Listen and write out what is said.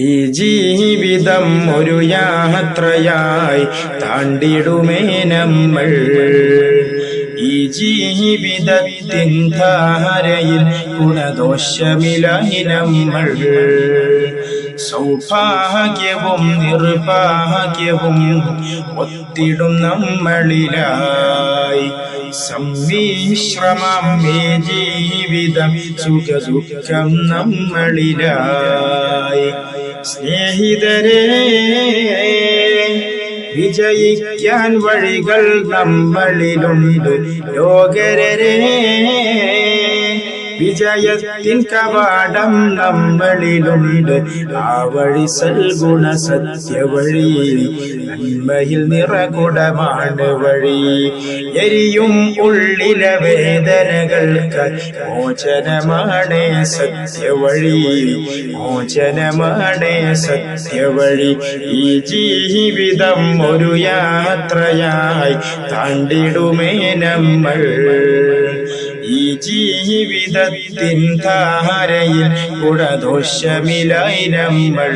ഈ ജീവിതം ഒരു യാത്രയായി താണ്ടിടുമേ നമ്മൾ. ഈ ജീവിതത്തിൻ ധാരയിൽ ഗുണദോഷമിലായി നമ്മൾ. സൗഭാഗ്യവും നിർഭാഗ്യവും ഒത്തിടും നമ്മളിലായി. സമ്മിശ്രമം ഈ ജീവിതം സുഖദുഃഖം നമ്മളിലായി. സ്നേഹിതരേ വിജയിക്കാൻ വഴികൾ നമ്മളിലുണ്ട്. ലോകരരേ വിജയത്തിൻ കവാടം നമ്മളിലുണ്ട്. ആ വഴി സൽഗുണ സത്യവഴി നന്മയിൽ നിറകുടമാണ് വഴി. എരിയും ഉള്ളിലെ വേദനകൾക്ക് മോചനമാണ് സത്യവഴി. മോചനമാണ് സത്യവഴി. ഈ ജീവിതം ഒരു യാത്രയായി താണ്ടിടുമേ നമ്മൾ. ഈ ജീവിതത്തിൻ ധാരയിൽ ഗുണദോഷമിലായി നമ്മൾ.